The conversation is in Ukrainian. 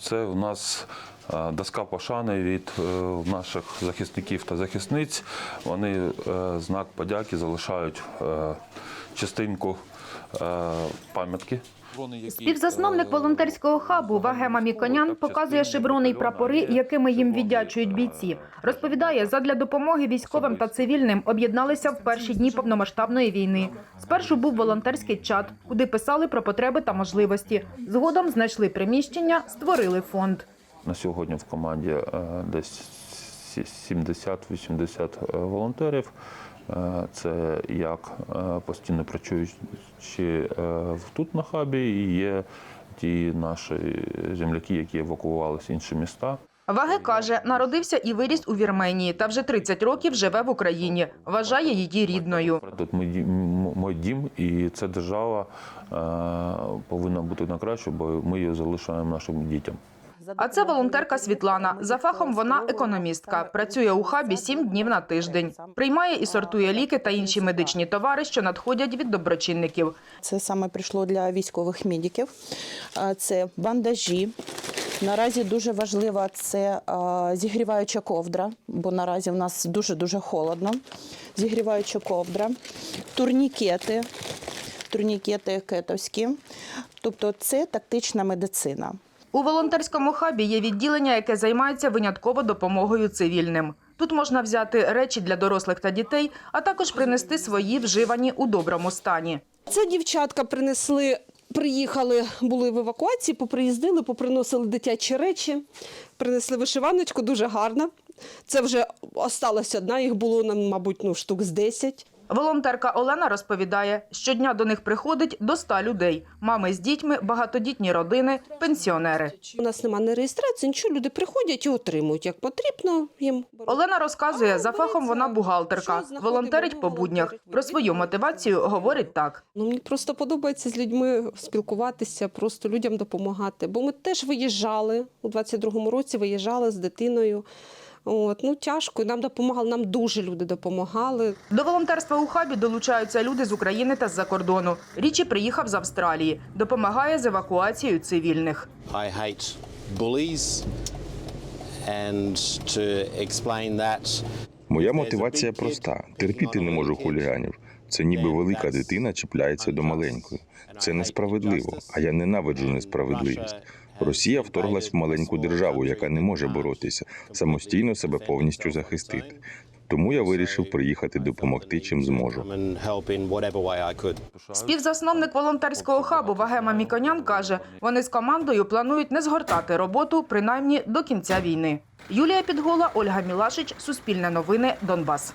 Це у нас е, доска пошани від е, наших захисників та захисниць. Вони е, знак подяки залишають частинку пам'ятки. Співзасновник волонтерського хабу Вагема Міконян показує шеврони й прапори, якими їм віддячують бійці. Розповідає, задля допомоги військовим та цивільним об'єдналися в перші дні повномасштабної війни. Спершу був волонтерський чат, куди писали про потреби та можливості. Згодом знайшли приміщення, створили фонд. На сьогодні в команді е, десь 70-80 е, волонтерів. Е, Це як е, постійно працюючі е, тут на хабі, і є ті наші земляки, які евакуювалися в інші міста. Ваге каже, народився і виріс у Вірменії та вже 30 років живе в Україні. Вважає її рідною. Тут мій дім, і ця держава повинна бути на краще, бо ми її залишаємо нашим дітям. А це волонтерка Світлана. За фахом вона економістка. Працює у хабі сім днів на тиждень. Приймає і сортує ліки та інші медичні товари, що надходять від доброчинників. Це саме прийшло для військових медиків. Це бандажі. Наразі дуже важлива це зігріваюча ковдра, бо наразі в нас дуже-дуже холодно. Зігріваюча ковдра, турнікети, турнікети кетовські. Тобто це тактична медицина. У волонтерському хабі є відділення, яке займається винятково допомогою цивільним. Тут можна взяти речі для дорослих та дітей, а також принести свої вживані у доброму стані. Це дівчатка принесли, приїхали, були в евакуації, поприїздили, поприносили дитячі речі, принесли вишиваночку, дуже гарна. Це вже осталась одна, їх було, нам, мабуть, ну, штук з 10. Волонтерка Олена розповідає, щодня до них приходить до 100 людей: мами з дітьми, багатодітні родини, пенсіонери. У нас немає ні реєстрації, нічого, люди приходять і отримують, як потрібно їм. Олена розказує, за фахом вона бухгалтерка, волонтерить по буднях. Про свою мотивацію говорить так. Ну, мені просто подобається з людьми спілкуватися, просто людям допомагати. Бо ми теж виїжджали у 22-му році, виїжджали з дитиною. От, ну, тяжко, нам допомагали, нам дуже люди допомагали. До волонтерства у хабі долучаються люди з України та з-за кордону. Річі приїхав з Австралії, допомагає з евакуацією цивільних. I hate bullies, and to explain that. Моя мотивація проста: терпіти не можу хуліганів. Це ніби велика дитина чіпляється до маленької. Це несправедливо, а я ненавиджу несправедливість. Росія вторглась в маленьку державу, яка не може боротися, самостійно себе повністю захистити. Тому я вирішив приїхати допомогти, чим зможу. Співзасновник волонтерського хабу Вагема Міконян каже, вони з командою планують не згортати роботу принаймні до кінця війни. Юлія Підгола, Ольга Мілашич, Суспільне новини, Донбас.